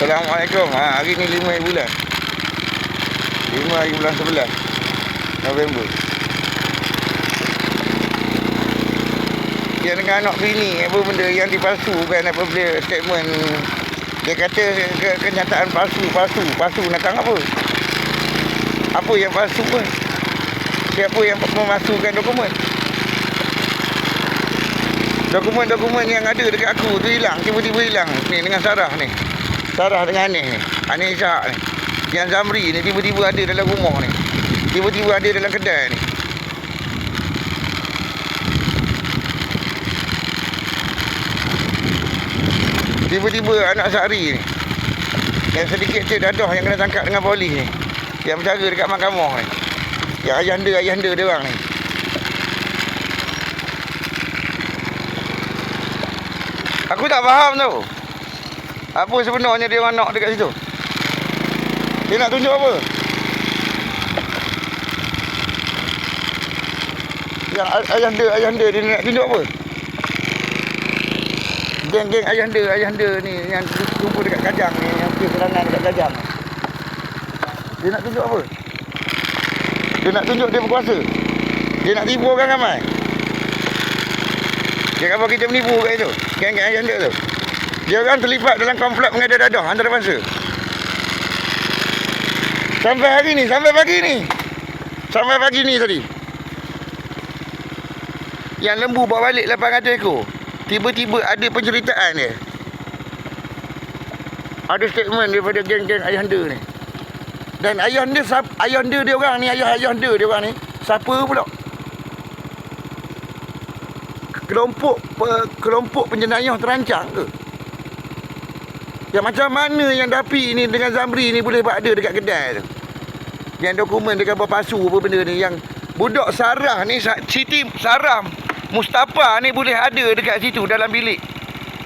Assalamualaikum. Ha, hari ni 5 hari bulan. 5 hari bulan 11. November. Dia dengan anak bini apa benda yang dipalsukan apa benda statement dia kata ke, kenyataan palsu, palsu, palsu nakang apa? Apa yang palsu pun? Siapa yang memasukkan dokumen? Dokumen-dokumen yang ada dekat aku tu hilang, tiba-tiba hilang ni dengan Sarah ni. Sarah dengan Anis ni. Anis Ishak ni. Yang Zamri ni tiba-tiba ada dalam rumah ni. Tiba-tiba ada dalam kedai ni. Tiba-tiba anak Sari ni. Yang sedikit terdadah yang kena tangkap dengan polis ni. Yang bercara dekat mahkamah ni. Yang ayahanda-ayahanda dia orang ni. Aku tak faham tau. Apa sebenarnya dia orang nak dekat situ? Dia nak tunjuk apa? Yang ay- ayahanda, ayahanda dia nak tunjuk apa? Geng-geng ayahanda, ayahanda ni yang kumpul dekat Kajang ni, yang pergi serangan dekat Kajang. Dia nak tunjuk apa? Dia nak tunjuk dia berkuasa. Dia nak tipu orang ramai. Dia kata kita menipu kat itu. Geng-geng ayahanda tu. Dia orang terlibat dalam konflik mengadah dadah antara bangsa. Sampai hari ni, sampai pagi ni. Sampai pagi ni tadi. Yang lembu bawa balik 800 ekor. Tiba-tiba ada penceritaan dia. Ada statement daripada geng-geng ayahanda ni. Dan ayahanda sap- ayahanda dia orang ni, ayah ayahanda dia orang ni, siapa pula? Kelompok kelompok penjenayah terancang ke? Yang macam mana yang Dapi ni dengan Zamri ni boleh ada dekat kedai tu? Yang dokumen dia gambar palsu apa benda ni yang budak Sarah ni Siti Sarah Mustafa ni boleh ada dekat situ dalam bilik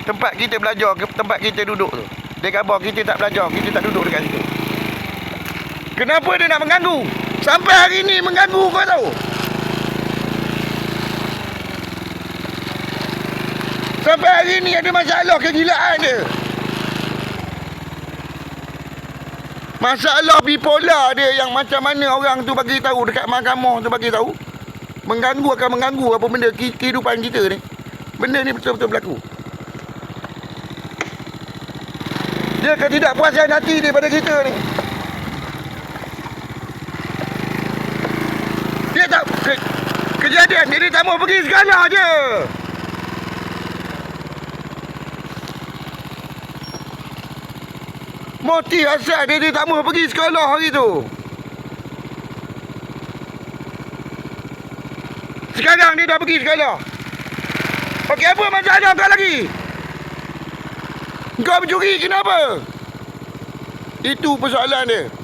tempat kita belajar tempat kita duduk tu. Dia gambar kita tak belajar, kita tak duduk dekat situ. Kenapa dia nak mengganggu? Sampai hari ni mengganggu kau tahu. Sampai hari ni ada masalah kegilaan dia. Masalah bipolar dia yang macam mana orang tu bagi tahu dekat mahkamah tu bagi tahu. Mengganggu akan mengganggu apa benda ke- kehidupan kita ni. Benda ni betul-betul berlaku. Dia ketidakpuasan hati daripada kita ni. Dia tak ke, kejadian dia, dia tak mau pergi segala je. Motif asal dia, dia tak mau pergi sekolah hari tu. Sekarang dia dah pergi sekolah. Okey, apa masalah kau lagi? Kau mencuri kenapa? Itu persoalan dia.